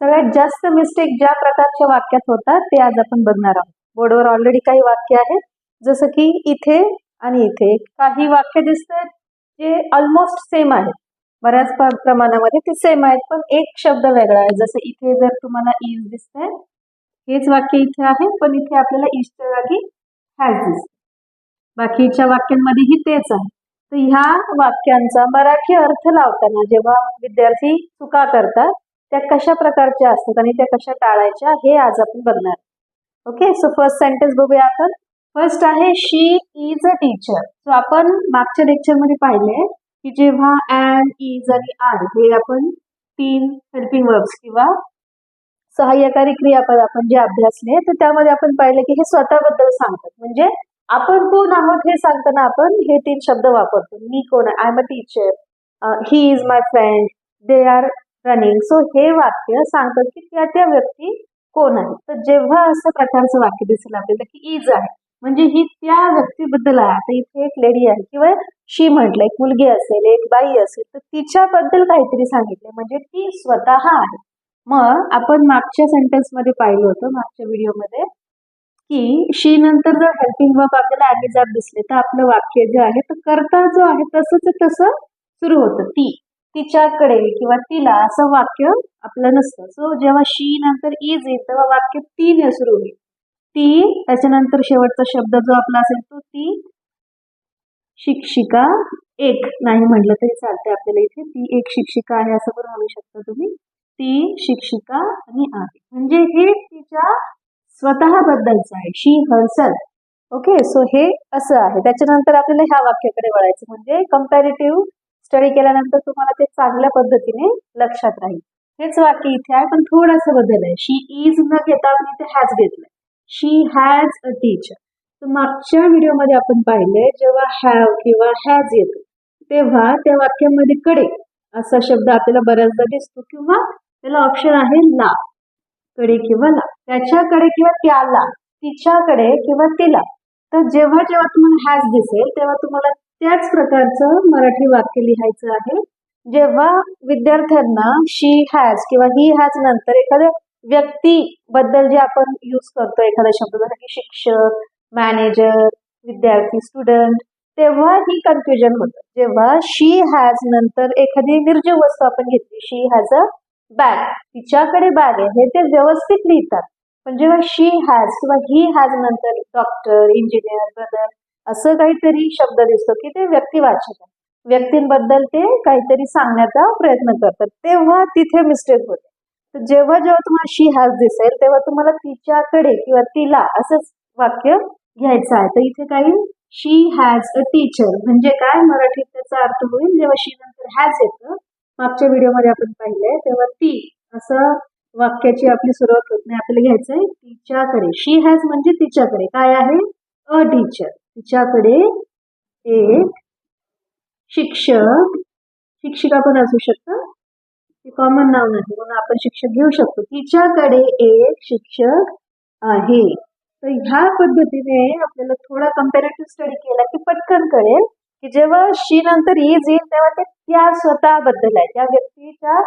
सगळ्यात जास्त मिस्टेक ज्या प्रकारच्या वाक्यात होतात ते आज आपण बघणार आहोत. बोर्डवर ऑलरेडी काही वाक्य आहेत जसं की इथे आणि इथे. काही वाक्य दिसत आहेत जे ऑलमोस्ट सेम आहेत. बऱ्याच प- प्रमाणामध्ये ते सेम आहेत पण एक शब्द वेगळा आहे. जसं इथे जर तुम्हाला इज दिसतंय हेच वाक्य इथे आहे पण इथे आपल्याला इजच्या जागी हॅज दिसत बाकीच्या वाक्यांमध्येही तेच आहे. तर ह्या वाक्यांचा मराठी अर्थ लावताना जेव्हा विद्यार्थी चुका करतात त्या कशा प्रकारच्या असतात आणि त्या कशा टाळायच्या हे आज आपण बघणार. ओके सो फर्स्ट सेंटेन्स बघूया आपण. फर्स्ट आहे she is a teacher so आपण मागच्या लेक्चरमध्ये पाहिले की जेव्हा अँड इज आणि आर हे आपण तीन हेल्पिंग वर्ब्स किंवा सहाय्यकारी क्रियापद आपण जे अभ्यासले तर त्यामध्ये आपण पाहिलं की हे स्वतःबद्दल सांगतात. म्हणजे आपण कोण आहोत हे सांगताना आपण हे तीन शब्द वापरतो. मी कोण आहे? I am a teacher he is my friend they are running. So हे वाक्य सांगतात की त्या त्या व्यक्ती कोण आहे? तर जेव्हा असं प्रकारचं वाक्य दिसेल आपल्याला की इज आहे म्हणजे ही त्या व्यक्तीबद्दल आहे. आता इथे एक लेडी आहे किंवा शी म्हटलं एक मुलगी असेल एक बाई असेल तर तिच्याबद्दल काहीतरी सांगितलं म्हणजे ती स्वतः आहे. मग आपण मागच्या सेंटेन्समध्ये पाहिलं होतं मागच्या व्हिडिओमध्ये की शी नंतर जर हेल्पिंग वर्क आपल्याला ॲग्रिजात दिसले तर आपलं वाक्य जे आहे तर करता जो आहे तसंच तसं सुरू होतं. ती. तिच्याकडे किंवा तिला असं वाक्य आपलं नसतं. सो जेव्हा शी नंतर इज येईल तेव्हा वाक्य तीने सुरू होईल. ती त्याच्यानंतर शेवटचा शब्द जो आपला असेल तो ती शिक्षिका एक नाही म्हटलं तरी चालते आपल्याला इथे. ती एक शिक्षिका आहे असं पण म्हणू शकता तुम्ही. ती शिक्षिका आणि आहे. म्हणजे हे तिच्या स्वतःबद्दलचं आहे. शी हर्सल ओके सो हे असं आहे. त्याच्यानंतर आपल्याला ह्या वाक्याकडे वळायचं. म्हणजे कम्पॅरेटिव्ह स्टडी केल्यानंतर तुम्हाला ते चांगल्या पद्धतीने लक्षात राहील. हेच वाक्य इथे आहे पण थोडंसं बदल आहे. शी इज न घेता आपण इथे हॅज घेतलंय. शी हॅज अ टीचर तर मागच्या व्हिडिओमध्ये आपण पाहिले जेव्हा हॅव किंवा हॅज येतो तेव्हा त्या वाक्यामध्ये कडे असा शब्द आपल्याला बऱ्याचदा दिसतो किंवा त्याला ऑप्शन आहे ला. कडे किंवा ला. त्याच्याकडे किंवा त्याला तिच्याकडे किंवा तिला. तर जेव्हा जेव्हा तुम्हाला हॅज दिसेल तेव्हा तुम्हाला त्याच प्रकारचं मराठी वाक्य लिहायचं आहे. जेव्हा विद्यार्थ्यांना शी हॅज किंवा ही हॅज नंतर एखाद्या व्यक्ती बद्दल जे आपण यूज करतो एखादा शब्द जसं की शिक्षक मॅनेजर विद्यार्थी स्टुडंट तेव्हा ही कन्फ्युजन होतं. जेव्हा शी हॅज नंतर एखादी निर्जीव वस्तू आपण घेतली शी हॅज अ बॅग तिच्याकडे बॅग आहे. हे ते व्यवस्थित लिहितात. पण जेव्हा शी हॅज किंवा ही हॅज नंतर डॉक्टर इंजिनियर ब्रदर असं काहीतरी शब्द दिसतो की ते व्यक्तिवाचक आहे. व्यक्तींबद्दल ते काहीतरी सांगण्याचा प्रयत्न करतात. तेव्हा तिथे मिस्टेक होते. तर जेव्हा जेव्हा तुम्हाला शी हॅज दिसेल तेव्हा तुम्हाला तिच्याकडे किंवा तिला असंच वाक्य घ्यायचं आहे. तर इथे काही शी हॅज अ टीचर म्हणजे काय? मराठीत त्याचा अर्थ होईल जेव्हा शी नंतर हॅज येतं मागच्या व्हिडिओमध्ये आपण पाहिलंय तेव्हा ती असं वाक्याची आपली सुरुवात होत नाही. आपल्याला घ्यायचंय तिच्याकडे. शी हॅज म्हणजे तिच्याकडे. काय आहे? अ टीचर तिच्याकडे एक शिक्षक शिक्षिका पण असू शकतं ते कॉमन नाव नाही म्हणून आपण शिक्षक घेऊ शकतो. तिच्याकडे एक शिक्षक आहे. तर ह्या पद्धतीने आपल्याला थोडा कम्पॅरेटिव्ह स्टडी केला की पटकन कळेल की जेव्हा शी नंतर इज येईल तेव्हा ते त्या स्वतःबद्दल आहे. त्या व्यक्तीच्या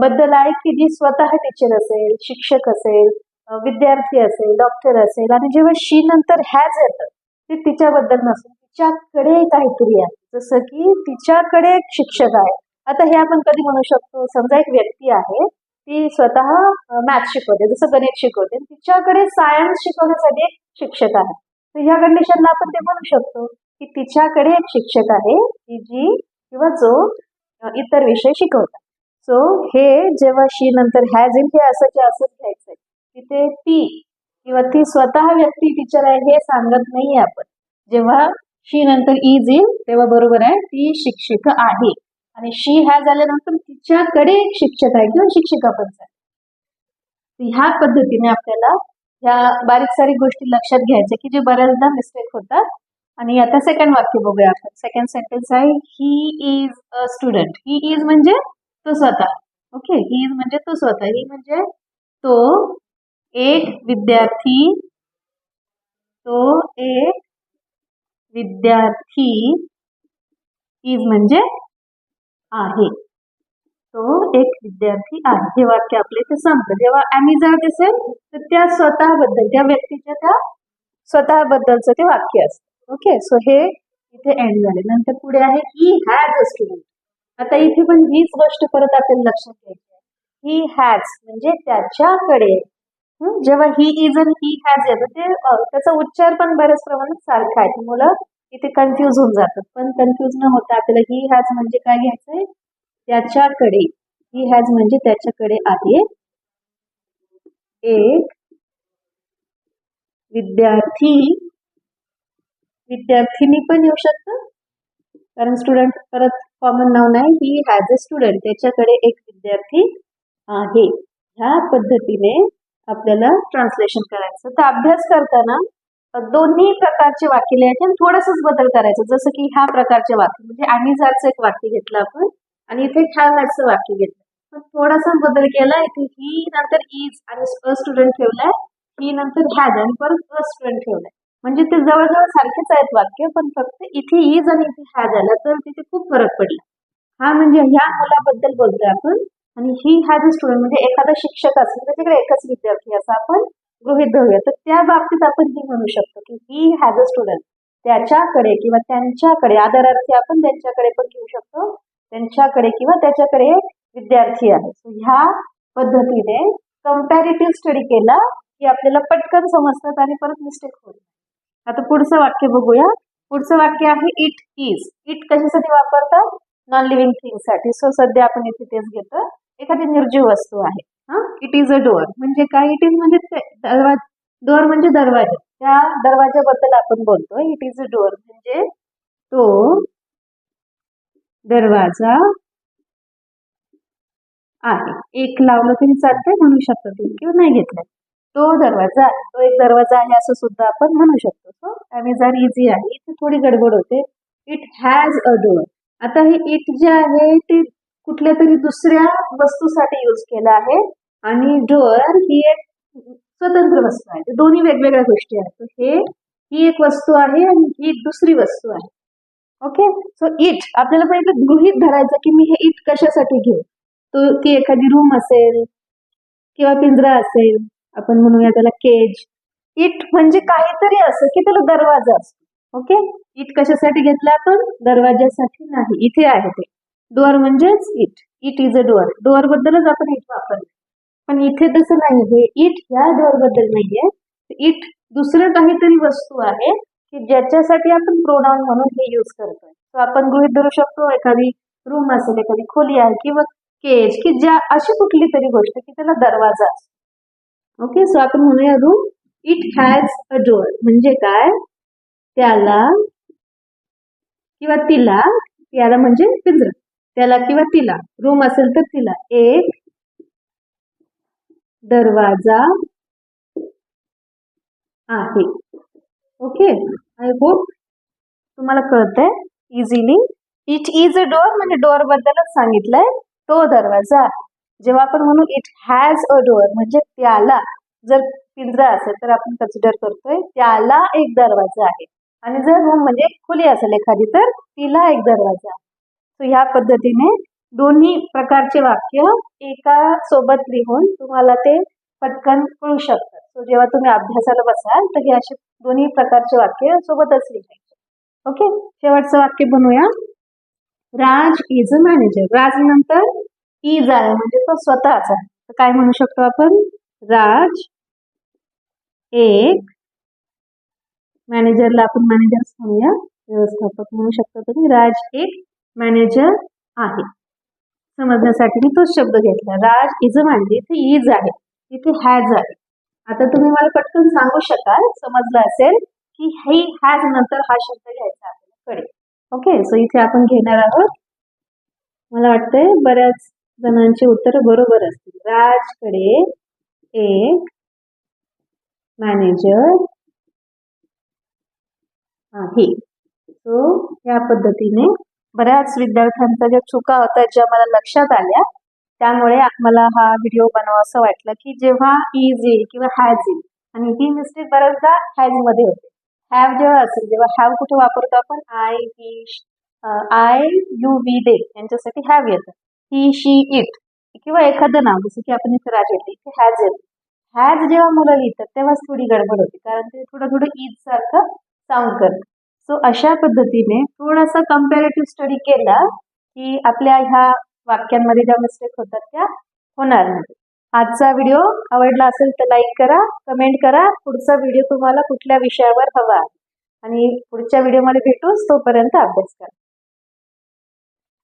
बद्दल आहे की जी स्वतः टीचर असेल शिक्षक असेल विद्यार्थी असेल डॉक्टर असेल. आणि जेव्हा शी नंतर हॅज येतं ते तिच्याबद्दल नसून तिच्याकडे काहीतरी आहे. जसं की तिच्याकडे एक शिक्षक आहे. आता हे आपण कधी म्हणू शकतो समजा एक व्यक्ती आहे ती स्वतः मॅथ शिकवते जसं गणित शिकवते तिच्याकडे सायन्स शिकवण्यासाठी एक शिक्षक आहे. तर ह्या कंडिशनला आपण ते म्हणू शकतो की तिच्याकडे एक शिक्षक आहे की जी किंवा जो इतर विषय शिकवतात सो हे जेव्हा शी नंतर हॅज इन हे असं जे असंच घ्यायचंय तिथे ती किंवा ती स्वतः व्यक्ती टीचर आहे हे सांगत नाहीये आपण. जेव्हा शी नंतर इज येईल तेव्हा बरोबर आहे ती शिक्षिका आहे. आणि शी ह्या झाल्यानंतर तिच्याकडे एक शिक्षक आहे किंवा शिक्षिका पण आहे. ह्या पद्धतीने आपल्याला ह्या बारीक सारीक गोष्टी लक्षात घ्यायच्या की जे बऱ्याचदा मिस्टेक होतात. आणि आता सेकंड वाक्य बघूया आपण. सेकंड सेंटेन्स आहे he is a student he is म्हणजे तो स्वतः. ओके ही इज म्हणजे तो स्वतः. ही म्हणजे तो एक विद्यार्थी तो एक विद्यार्थी इज म्हणजे आहे. तो एक विद्यार्थी आहे. हे वाक्य आपले ते सांगतं. जेव्हा आम्ही जर तर त्या स्वतःबद्दल त्या व्यक्तीच्या त्या स्वतःबद्दलचं ते वाक्य असतं. ओके सो हे इथे एंड झाले नंतर पुढे आहे ही हॅज अ स्टुडंट आता इथे पण हीच गोष्ट परत आपल्याला लक्षात घ्यायची आहे. ही हॅज म्हणजे त्याच्याकडे जेव्हा he is an he has येतं ते त्याचा उच्चार पण बऱ्याच प्रमाणात सारखा आहे. मुलं इथे कन्फ्यूज होऊन जातात. पण कन्फ्यूज न होता आपल्याला ही हॅज म्हणजे काय घ्यायचंय? त्याच्याकडे. ही हॅज म्हणजे त्याच्याकडे आहे एक विद्यार्थी. विद्यार्थिनी पण येऊ शकतं. कारण स्टुडंट परत कॉमन नाव नाही. ही हॅज अ स्टुडंट त्याच्याकडे एक विद्यार्थी आहे. ह्या पद्धतीने आपल्याला ट्रान्सलेशन करायचं तर अभ्यास करताना दोन्ही प्रकारचे वाक्य लिहायचे आणि थोडंसंच बदल करायचं. जसं की ह्या प्रकारचे वाक्य म्हणजे आम्ही जाचं एक वाक्य घेतलं आपण आणि इथे ह्या वाक्य घेतलं. पण थोडासा बदल केला इथे ही नंतर इज आणि अ स्टुडंट ठेवलाय ही नंतर हॅज आणि परत अ स्टुडंट ठेवलाय. म्हणजे ते जवळजवळ सारखेच आहेत वाक्य पण फक्त इथे इज आणि इथे हॅज आला तर तिथे खूप फरक पडला. हा म्हणजे ह्या मुलाबद्दल बोलतोय आपण. आणि ही हॅज अ स्टुडंट म्हणजे एखादा शिक्षक असेल त्याच्याकडे एकच विद्यार्थी असं आपण गृहित धरूया तर त्या बाबतीत आपण ही म्हणू शकतो की ही हॅज अ स्टुडंट त्याच्याकडे किंवा त्यांच्याकडे आदरार्थी आपण त्यांच्याकडे पण घेऊ शकतो. त्यांच्याकडे किंवा त्याच्याकडे विद्यार्थी आहे सो ह्या पद्धतीने कम्पॅरेटिव्ह स्टडी केला की आपल्याला पटकन समजतात आणि परत मिस्टेक होत आता पुढचं वाक्य बघूया. पुढचं वाक्य आहे इट इज इट कशासाठी वापरतात? Non living थिंगसाठी. सो सध्या आपण इथे तेच घेतो एखादी निर्जीव वस्तू आहे. हा? इट इज अ डोअर म्हणजे काय? इट इज म्हणजे ते डोअर म्हणजे दरवाजा. त्या दरवाजाबद्दल आपण बोलतोय. इट इज अ डोअर म्हणजे तो दरवाजा आहे. एक लावलं तरी चालतंय म्हणू शकतो तुम्ही किंवा नाही घेतलं. तो दरवाजा आहे. तो एक दरवाजा आहे असं सुद्धा आपण म्हणू शकतो. सो अमेझॉन इझी आहे. इथे थोडी गडबड होते. इट हॅज अ डोअर आता हे इट जे आहे ते कुठल्या तरी दुसऱ्या वस्तूसाठी यूज केलं आहे. आणि डोअर ही एक स्वतंत्र वस्तू आहे. दोन्ही वेगवेगळ्या गोष्टी आहेत. हे ही एक वस्तू आहे आणि ही एक दुसरी वस्तू आहे. ओके सो इट आपल्याला पण गृहित धरायचं की मी हे इट कशासाठी घेऊ? तो ती एखादी रूम असेल किंवा पिंजरा असेल आपण म्हणूया त्याला केज इट म्हणजे काहीतरी असं की त्याला दरवाजा असतो. ओके इट कशासाठी घेतला आपण? दरवाजासाठी नाही. इथे आहे ते. डोअर म्हणजेच it it is a door door बद्दलच आपण इट वापरलं. पण इथे तसं नाही हे इट ह्या डोअरबद्दल नाहीये. इट दुसरं काहीतरी वस्तू आहे की ज्याच्यासाठी आपण प्रोडाऊन म्हणून हे यूज करतोय. सो आपण गृहित धरू शकतो एखादी रूम असेल एखादी खोली आहे किंवा केज की ज्या अशी कुठली तरी गोष्ट की त्याला दरवाजा असतो. ओके सो आपण म्हणूया room it has a door म्हणजे काय? त्याला किंवा तिला याला म्हणजे पिंजरा. त्याला किंवा तिला रूम असेल तर तिला. एक दरवाजा आहे. ओके आय होप तुम्हाला कळतंय. Easily it is a door म्हणजे डोअर बद्दलच सांगितलंय. तो दरवाजा आहे. जेव्हा आपण म्हणू इट हॅज अ डोअर म्हणजे त्याला जर पिंजरा असेल तर आपण कन्सिडर करतोय त्याला एक दरवाजा आहे. आणि जर रूम म्हणजे खुली असेल एखादी तर तिला एक दरवाजा आहे. सो ह्या पद्धतीने दोन्ही प्रकारचे वाक्य एका सोबत लिहून तुम्हाला ते पटकन कळू शकतात. सो जेव्हा तुम्ही अभ्यासाला बसाल तर हे असे दोन्ही प्रकारचे वाक्य सोबतच लिहायचे. ओके? शेवटचं वाक्य बनवूया. राज इज अ मॅनेजर राज नंतर इज आहे म्हणजे तो स्वतःच आहे. तर काय म्हणू शकतो आपण? राज एक मॅनेजरला आपण मॅनेजर म्हणूया. व्यवस्थापक म्हणू शकतो तुम्ही. राज एक मॅनेजर आहे. समजण्यासाठी मी तोच शब्द घेतला. राज इज अ मॅनेजर इथे इज आहे. इथे हॅज आहे. आता तुम्ही मला पटकन सांगू शकाल समजलं असेल की हे हॅज नंतर हा शब्द घ्यायचा आपल्याला कळेल ओके सो इथे आपण घेणार आहोत. मला वाटतंय बऱ्याच जणांची उत्तर बरोबर असतील. राजकडे एक मॅनेजर आहे. सो या पद्धतीने बऱ्याच विद्यार्थ्यांच्या ज्या चुका होत्या ज्या मला लक्षात आल्या त्यामुळे मला हा व्हिडिओ बनवा असं वाटलं की जेव्हा इज येईल किंवा हॅज येईल. आणि ही मिस्टेक बऱ्याचदा हॅजमध्ये होते. हॅव जेव्हा असेल जेव्हा हॅव कुठे वापरतो आपण I he I you we they यांच्यासाठी हॅव येतं. ही शी इट किंवा एखादं नाव जसं की आपण इथं राज येते इथे हॅज येतं. हॅज जेव्हा मुलं लिहितात तेव्हाच थोडी गडबड होते कारण ते थोडं थोडं ईद सारखं साऊंड करतं. सो अशा पद्धतीने थोडासा कम्पॅरेटिव्ह स्टडी केला की आपल्या ह्या वाक्यांमध्ये ज्या मिस्टेक होतात त्या होणार नाही. आजचा व्हिडिओ आवडला असेल तर लाईक करा कमेंट करा. पुढचा व्हिडिओ तुम्हाला कुठल्या विषयावर हवा आहे? आणि पुढच्या व्हिडिओमध्ये भेटूच तोपर्यंत अभ्यास करा.